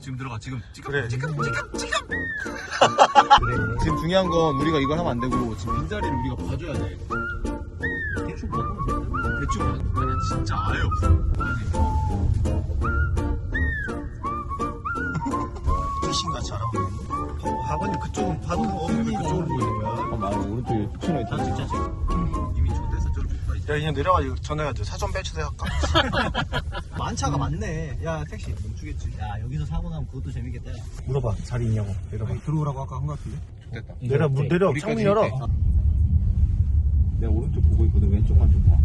지금 들어가 지금 지금 그래. 지금 지금 지금 지금 중요한 건 우리가 이걸 하면 안 되고 지금 빈자리를 우리가 봐줘야 돼. 대충 먹으면 돼. 대충 아니 진짜 아예 없어 뜻인같이 알아. 하관이 그쪽은 봐도 없는 그쪽으로 보이는 거야. 아, 맞아. 오른쪽에 툭치나 있다. 진짜 지금 이미 초대해서 저를 줬다 이제 야, 그냥 내려가지고 전화해야 돼. 사전 배치도 할까? 만차가 많네. 야 택시 멈추겠지. 야 여기서 사고 나면 그것도 재밌겠다. 야. 물어봐. 자리 있냐고. 내려봐. 들어오라고 아까 한거 같은데. 됐다 내려, 문 내려. 창문 열어. 내가 오른쪽 보고 있거든. 왼쪽만 좀 봐.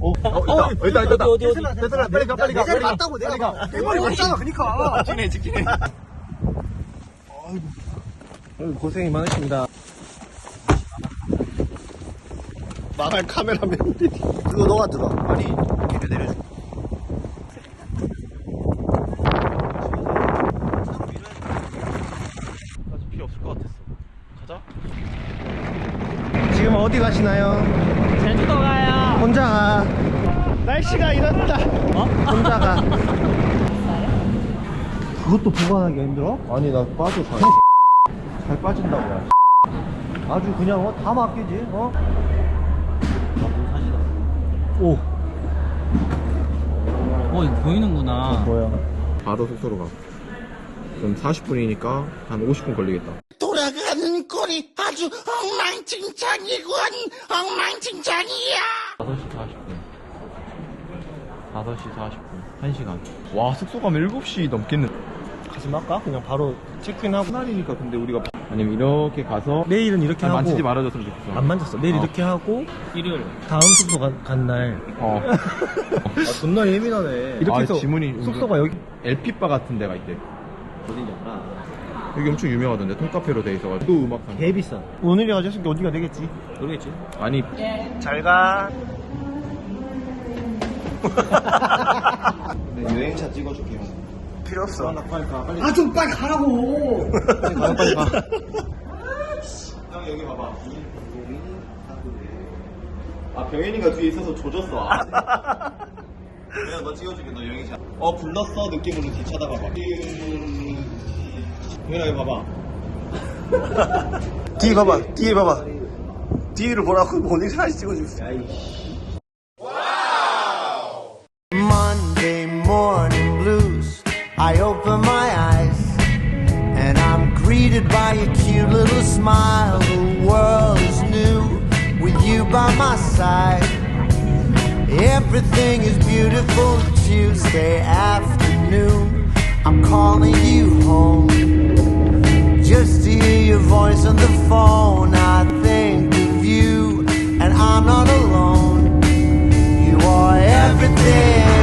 어, 어, 있다, 있다, 있다. 어디, 어디? 얘들아, 빨리 가, 빨리 가. 내 자리 빨리 가. 맞다고 내가 가. 봐. 내 머리 맞잖아 그니까. 찍히네, 찍히네. 아이고. 고생이 많으십니다. 망할 카메라맨. 그거 너가 들어. 아니 걔를 내려줘 아직 필요 없을 것 같았어. 가자. 지금 어디 가시나요? 제주도 가요. 혼자 가. 날씨가 이렇다. 어? 혼자 가. 그것도 보관하기가 힘들어? 아니 나 빠져 잘. 잘 빠진다고 야. 아주 그냥 어, 다 맡기지. 어? 오. 어 이거 보이는구나. 뭐야? 바로 숙소로 가. 그럼 40분이니까 한 50분 걸리겠다. 돌아가 는 꼴이 아주 엉망진창이군 엉망진창이야 5시 40분. 5시 40분. 1시간. 와, 숙소 가면 7시 넘겠는. 가지 말까? 그냥 바로 체크인하고. 날이니까 근데 우리가. 아니면 이렇게 가서. 내일은 이렇게 아, 하고 만지지 말아줬으면 좋겠어. 안 만졌어. 내일 어. 이렇게 하고 일요일. 다음 숙소 간날 어. 아 존나 예민하네. 이렇게 아, 해서 지문이 숙소가 여기 LP바 같은 데가 있대. 어디냐나. 여기 엄청 유명하던데. 통카페로 돼 있어가지고. 또 음악 하는. 개 비싸. 오늘이 가졌으니까 어디가 되겠지. 모르겠지. 아니. 잘 가. 네, 여행차 찍어줄게요. 필요 없어. 빨리 가, 빨리 가. 아좀 빨리 가라고. 빨리 가, 빨리 가. 형, 여기 봐봐. 아, 병현이가 뒤에 있어서 조졌어. 아. 그냥 너 찍어줄게, 너 여행차. 어, 불렀어. 느낌으로 뒤 쳐다봐봐. 병현아, 여기 봐봐. 뒤에 봐봐, 뒤에 봐봐. 뒤를 보라고 모닝 사진 찍어줬어. Monday morning blues I open my eyes And I'm greeted by a cute little smile The world is new with you by my side Everything is beautiful Tuesday afternoon I'm calling you home Just to hear your voice on the phone. I think of you And I'm not alone. You are everything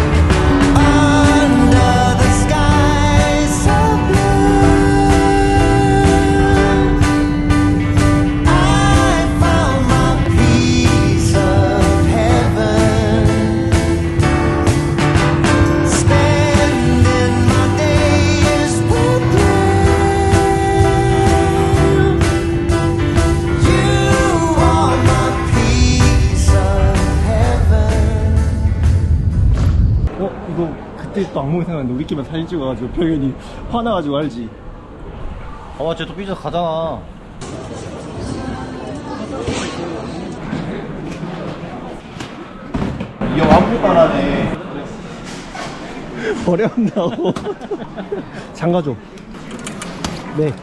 악몽이 생각났는데 우리끼리만 사진 찍어가지고 병현이 화나가지고 알지. 어, 쟤또 삐져 가잖아. 이 왕복 바라네. 버려온다고. 장가 줘. 네.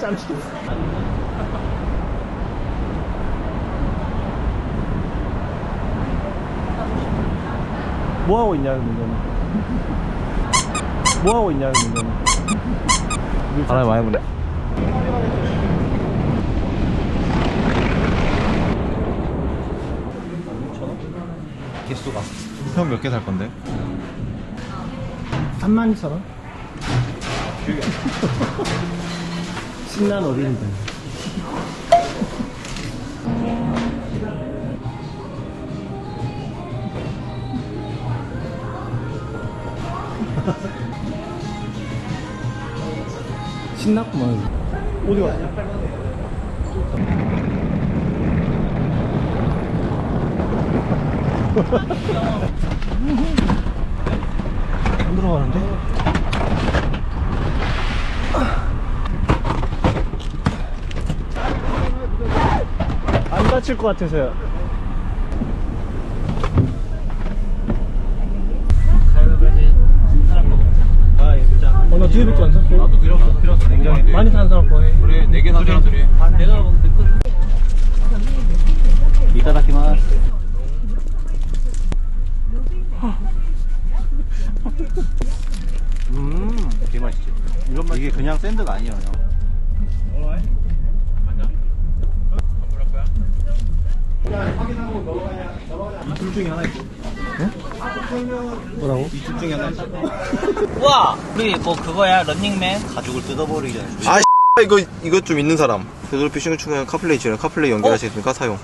짠 뭐 하고 있냐는 문제는. 뭐 하고 있냐는 문제는. 바람이 많이 부네. 개수가. 형 몇 개 살 건데? 3만 2천 원? 신난 어린이들. 신났구만. 어디 갔어? 안 들어가는데? 안 다칠 것 같아서요. 뒤에 밖에 안 샀어. 나도 필요없어 필요없어 굉장히 많이 사는 사람 거 해. 그래 네개 사자 둘이. 내가 먹는데 끝 이따다키마스. 음 되게 맛있지. 이게 그냥 샌드가 아니에요 형. 이둘 중에 하나 있어 뭐라고? 이둘 중에 하나 우와 우리 뭐 그거야 런닝맨 가죽을 뜯어버리기 전에 아, 이거, 이거 좀 있는 사람. 되돌 피싱을 충분한 카플레이 지원 카플레이 연결하시겠습니까? 사용.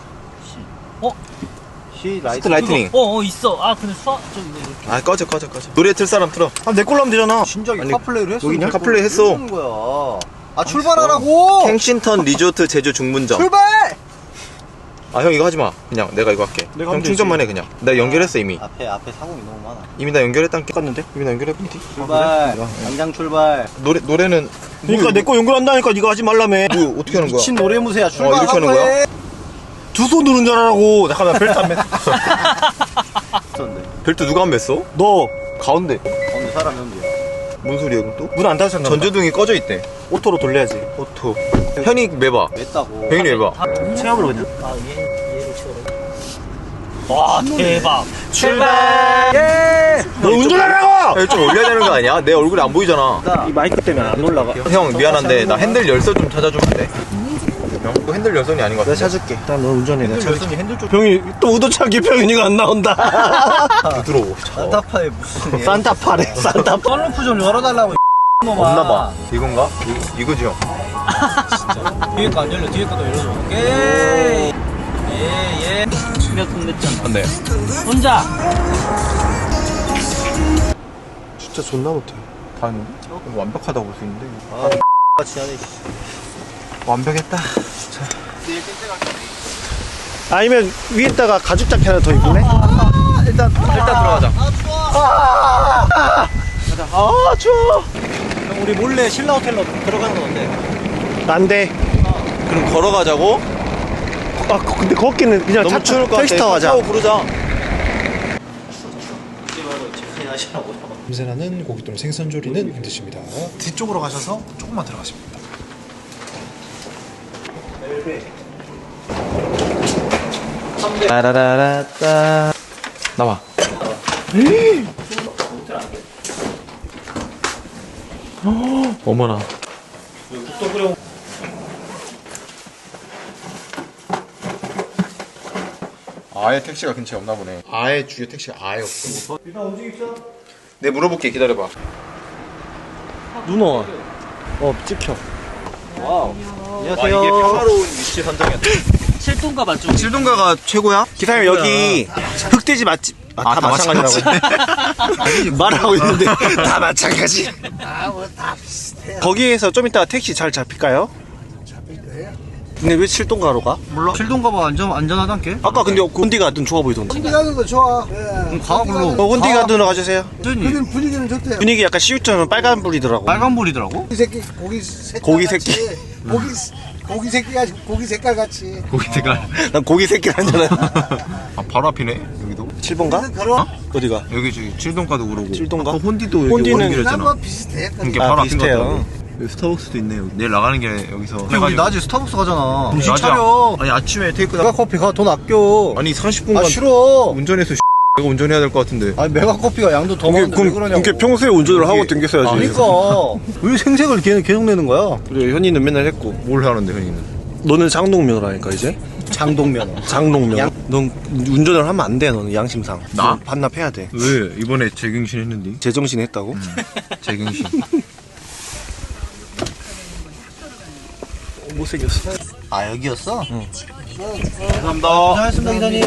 시 라이트 스트 라이트닝. 어, 어 있어 아 근데 수학 좀 이렇게 아, 꺼져, 꺼져, 꺼져. 노래 틀 사람 틀어. 아, 내 걸로 하면 되잖아. 진작에 아니, 카플레이를 했어 여기 카플레이 했어. 거야 아 출발하라고 캥싱턴 리조트 제주 중문점. 출발 아, 형 이거 하지 마. 그냥 내가 이거 할게. 내가 형 하면 충전만 해, 그냥. 나 연결했어, 이미. 앞에 앞에 사공이 너무 많아 이미 나 연결했단 게 깠는데? 이미 나 연결했는데? 출발 당장 출발 노래, 노래는. 그러니까 내 거 연결한다니까 네가 하지 말라며. 뭐, 어떻게 하는 거야? 미친 노래 무새야 출발 이렇게 하는 거야? 두 손 누른 줄 알라고. 잠깐만 벨트 안 맸어. 벨트 누가 안 맸어? 너 가운데. 오늘 사람 연기야 뭔 소리야, 그럼 또? 문안 닫았나? 전 전조등이 꺼져 있대. 오토로 돌려야지. 오토. 현이 매봐. 냈다고 병인이 매봐. 체험으로 그냥. 아 얘, 얘를 치워라 와 대박 출발 예 너 운전하라고! 야, 좀 올려야 되는 거 아니야? 내 얼굴이 안 보이잖아. 이 마이크 때문에 안 올라가. 형 미안한데 나 핸들 열선 좀 찾아주면 안 돼? 형? 그거 핸들 열선이 아닌 것 같아. 내가 찾을게. 일단 너 운전해. 핸들. 열선이 핸들 쪽 병이 또 의도차게 병인이가 안 나온다. 부드러워. 산타파에 무슨 일 산타파래. 산타파. 썬루프 좀 열어달라고 없나 봐. 이건가? 이, 이거지 형. 뒤에 거 안 열려 뒤에 거도 열어줘 오케이 예예 몇분 냈잖아 안 돼. 혼자 진짜 존나 못해. 이거 완벽하다고 볼 수 있는데. 같이 하네 완벽했다. 아니면 위에다가 가죽 자켓 하나 더 입을래? 일단, 일단 들어가자. 아 추워. 형 우리 몰래 신라 호텔로 들어가는 건 어때? 안 돼. 그럼 걸어가자고? 아 거- 근데 거기는 그냥 너무 차, 추울 것 같아. 택시 타고 가자. 타고 부르자. 냄새나는 고기돔 생선 조리는 힘드십니다. 뒤쪽으로 가셔서 조금만 들어가시면 됩니다. 따라라라따. 나와. 어머나. 아예 택시가 근처에 없나 보네. 아예 주요 택시가 아예 없어. 일단 움직입시다. 내 물어볼게 기다려봐. 누나. 어 찍혀. 와 안녕하세요 이게 평화로운 위치 선정이었다. 칠동가 맞죠? 칠동가가 최고야? 기사님 여기 흑돼지 맛집. 아, 다, 마찬가지라고. 말하고 있는데 다 마찬가지. 거기에서 좀 이따 택시 잘 잡힐까요? 근데 왜 칠동가로 가? 몰라 칠동가 봐 안전 안전하단께 아까 근데 군디 가든 좋아 보이던데. 분위기하는 거 좋아. 그럼 가 불러 어, 군디 가든으로 가주세요. 그는 분위기는 좋대요. 분위기 약간 시우처럼 빨간 불이더라고. 빨간불이더라고? 고기 새끼, 고기 색깔 고기 같이. 새끼. 고기 고기 새끼가 고기 색깔 같이. 고기 색깔. 난 고기 새끼라잖아요. 아 바로 앞이네 여기도. 7번가? 걸어. 어디가? 여기 저기 칠동가도 그러고. 칠동가? 아까 혼디도 여기 혼디는 원길이었잖아. 난뭐 비슷해. 이게 아, 바로 앞인 것 비슷해요. 같더라고. 여기 스타벅스도 있네 여기. 내일 나가는 길에 여기서. 우리 낮에 스타벅스 가잖아 정신 차려. 아니 아침에 테이크 메가 커피 가 돈 아껴 아니 30분간 아 싫어 운전해서 내가 운전해야 될 것 같은데. 아니 메가 커피가 양도 더 많은데 왜 그러냐고 그게 평소에 운전을 하고 이게- 댕겼어야지. 아, 그러니까 왜 생색을 걔는 계속 내는 거야 그래 현이는 맨날 했고. 뭘 하는데 현이는? 너는 장동면허라니까 이제. 장동면허 장동면. 양- 넌 운전을 하면 안 돼. 너는 양심상. 나? 너 반납해야 돼. 왜 이번에 재경신 했는데? 제정신 했다고? 재경신. 못생겼어. 아 여기였어? 감사합니다. 고생하셨습니다 기사님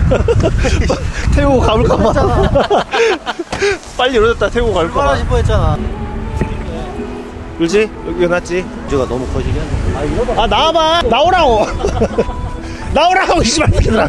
태우고 가볼까봐. 빨리 이러졌다 태우고 갈까봐. 출발하실 뻔했잖아 그렇지? 여기 놨지? 저가 너무 커지게 한다. 아, 나와봐! 나오라고! 나오라고, 이 씨발 새끼들아!